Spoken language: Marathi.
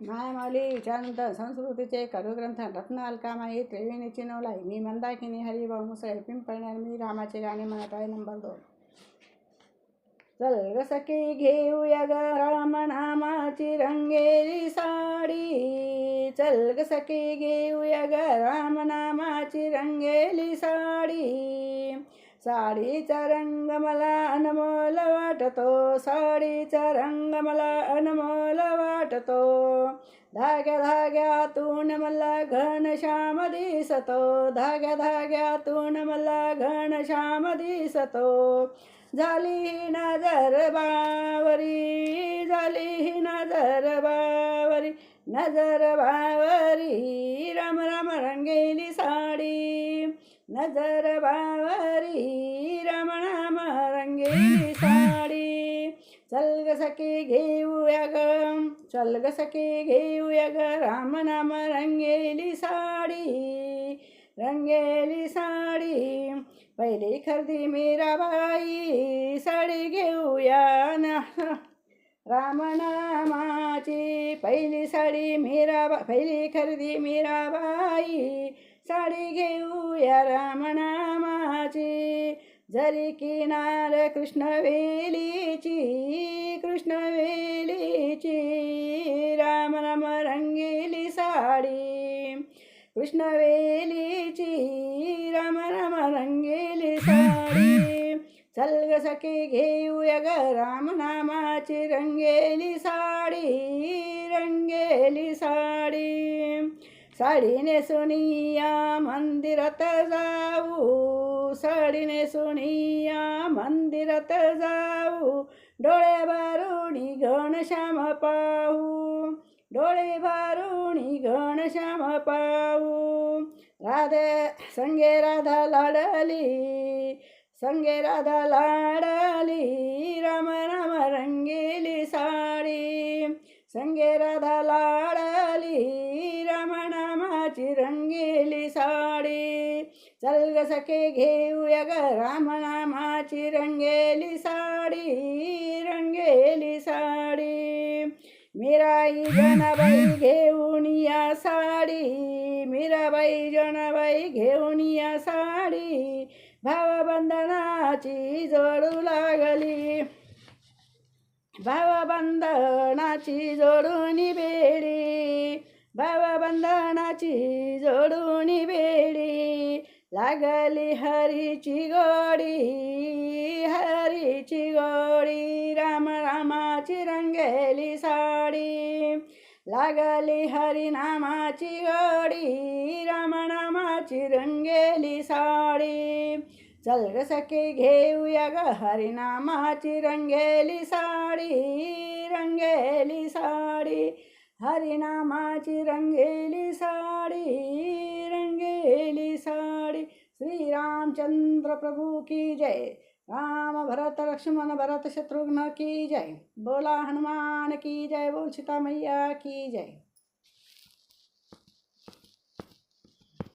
मायामाऊली विचारनंतर संस्कृतीचे करुग्रंथ रत्न अलकामाई त्रिवेणीची नवलाई मी मंदाकिनी हरिभाऊ मुसळे पिंपळणार मी रामाचे गाणे म्हणत आहे नंबर दोन. चल ग सखी घेऊया ग राम नामाची रंगेली साडी. चल ग सखी घेऊया ग राम नामाची रंगेली साडी. साडीचा रंग मला अनमोल वाटतो. साडीचा रंग मला अनमोल वाटतो. धाग्या धाग्यातून मला घनश्याम दिसतो. धाग्या धाग्यातून मला घनश्याम दिसतो. झाली नजर बावरी झाली ही नजर बावरी नजर बावरी. राम राम रंगेली साडी नजर बावरी. राम राम रंगेली साडी. चल ग सखी घेऊया ग चल ग सखी घेऊया ग राम नाम रंगेली साडी. रंगेली साडी. पहिली खरेदी मीराबाई. साडी घेऊया ना. रामनामाची पहिली साडी मीराबा पहिली खरेदी मीराबाई. साडी घेऊया रामनामाची. जरी किनार कृष्णवेलीची कृष्णवेलीची राम राम रंगेली साडी. कृष्णवेलीची राम राम रंगेली साडी. चल ग सखी घेऊया ग रामनामाची रंगेली साडी रंगेली साडी. साडी नेसुनिया मंदिरात जाऊ साडी नेसुनिया मंदिरात जाऊ डोळे बारुणी घनश्याम पाहू डोळे बारुणी घनश्याम पाहू राधे संगे राधा लाडली संगे राधा लाडली राम राम रंगेली साडी संगे राधा लाड नामाची रंगेली साडी. चल ग सखे घेऊया ग राम नामाची रंगेली साडी रंगेली साडी. मीराई जनाबाई घेऊन या साडी मीराबाई जनाबाई घेऊन या साडी. भावबंधनाची जोडू लागली. भावबंधनाची जोडून बेडी. भावबंधनाची जोडून बेडी लागली हरीची गोडी हरीची गोडी राम रामाची रंगेली साडी. लागली हरिनामाची गोडी राम नामाची रंगेली साडी. चल ग सखी घेऊया ग हरिनामाची रंगेली साडी रंगेली साडी. हरिनामाची रंगेली साडी रंगेली साडी. श्रीरामचंद्र प्रभू की जय. राम भरत लक्ष्मण भरत शत्रुघ्न की जय. बोला हनुमान की जय बोल सीता मैया की जय.